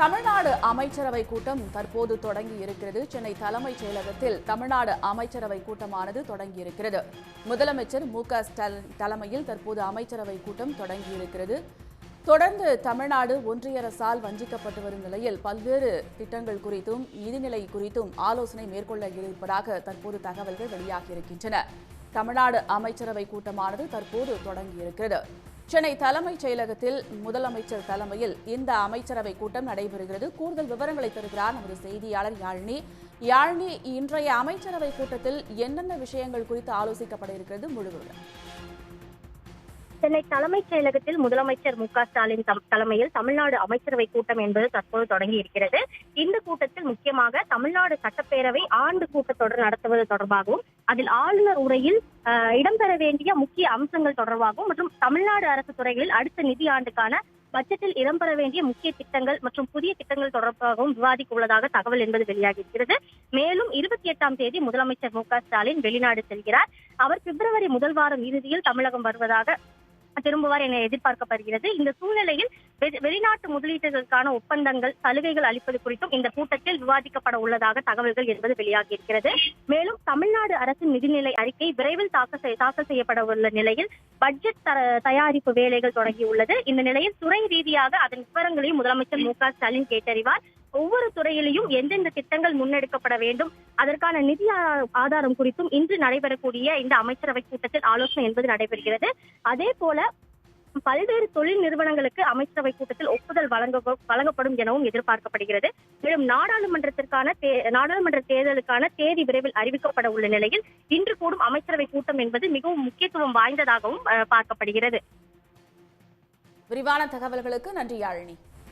தமிழ்நாடு அமைச்சரவை கூட்டம் தற்போது தொடங்கி இருக்கிறது. சென்னை தலைமைச் செயலகத்தில் தமிழ்நாடு அமைச்சரவை கூட்டமானது தொடங்கி இருக்கிறது. முதலமைச்சர் மு க ஸ்டாலின் தலைமையில் தற்போது அமைச்சரவை கூட்டம் தொடங்கி இருக்கிறது. தொடர்ந்து தமிழ்நாடு ஒன்றிய அரசால் வஞ்சிக்கப்பட்டு வரும் நிலையில் பல்வேறு திட்டங்கள் குறித்தும் நிதிநிலை குறித்தும் ஆலோசனை மேற்கொள்ள இருப்பதாக தற்போது தகவல்கள் வெளியாகியிருக்கின்றன தமிழ்நாடு அமைச்சரவை கூட்டமானது தற்போது தொடங்கியிருக்கிறது சென்னை தலைமைச் செயலகத்தில் முதலமைச்சர் தலைமையில் இந்த அமைச்சரவை கூட்டம் நடைபெறுகிறது. கூடுதல் விவரங்களை தருகிறார் நமது செய்தியாளர் யாழினி. யாழினி இன்றைய அமைச்சரவை கூட்டத்தில் என்னென்ன விஷயங்கள் குறித்து ஆலோசிக்கப்பட இருக்கிறது? முழுவதும். சென்னை தலைமைச் செயலகத்தில் முதலமைச்சர் மு ஸ்டாலின் தலைமையில் தமிழ்நாடு அமைச்சரவை கூட்டம் என்பது தற்போது தொடங்கி இருக்கிறது இந்த கூட்டத்தில் முக்கியமாக தமிழ்நாடு சட்டப்பேரவை ஆண்டு கூட்டத்தொடர் நடத்துவது தொடர்பாகவும் அதில் ஆளுநர் உரையில் இடம்பெற வேண்டிய முக்கிய அம்சங்கள் தொடர்பாகவும் மற்றும் தமிழ்நாடு அரசு துறைகளில் அடுத்த நிதி ஆண்டுக்கான பட்ஜெட்டில் இடம்பெற வேண்டிய முக்கிய திட்டங்கள் மற்றும் புதிய திட்டங்கள் தொடர்பாகவும் விவாதிக்க உள்ளதாக தகவல் என்பது வெளியாகி இருக்கிறது மேலும் இருபத்தி எட்டாம் தேதி முதலமைச்சர் மு ஸ்டாலின் வெளிநாடு செல்கிறார். அவர் பிப்ரவரி முதல் வாரம் இறுதியில் தமிழகம் வருவதாக திரும்புவார் என எதிர்பார்க்கப்படுகிறது. இந்த சூழ்நிலையில் வெளிநாட்டு முதலீட்டுகளுக்கான ஒப்பந்தங்கள் சலுகைகள் அளிப்பது குறித்தும் இந்த கூட்டத்தில் விவாதிக்கப்பட உள்ளதாக தகவல்கள் என்பது வெளியாகி இருக்கிறது. மேலும் தமிழ்நாடு அரசின் நிதிநிலை அறிக்கை விரைவில் தாக்கல் தாக்கல் செய்யப்பட உள்ள நிலையில் பட்ஜெட் த- தயாரிப்பு வேலைகள் தொடங்கியுள்ளது இந்த நிலையில் துறை ரீதியாக அதன் விவரங்களையும் முதலமைச்சர் மு க ஸ்டாலின் கேட்டறிவார். ஒவ்வொரு துறையிலையும் எந்தெந்த திட்டங்கள் முன்னெடுக்கப்பட வேண்டும் அதற்கான நிதி ஆதாரம் குறித்தும் இன்று நடைபெறக்கூடிய இந்த அமைச்சரவை கூட்டத்தில் ஆலோசனை என்பது நடைபெறுகிறது. அதே போல பல்வேறு தொழில் நிறுவனங்களுக்கு அமைச்சரவை கூட்டத்தில் ஒப்புதல் வழங்க வழங்கப்படும் எனவும் எதிர்பார்க்கப்படுகிறது. மேலும் நாடாளுமன்றத்திற்கான தே- நாடாளுமன்ற தேர்தலுக்கான தேதி விரைவில் அறிவிக்கப்பட உள்ள நிலையில் இன்று கூடும் அமைச்சரவை கூட்டம் என்பது மிகவும் முக்கியத்துவம் வாய்ந்ததாகவும் பார்க்கப்படுகிறது. விரிவான தகவல்களுக்கு நன்றி யாழினி.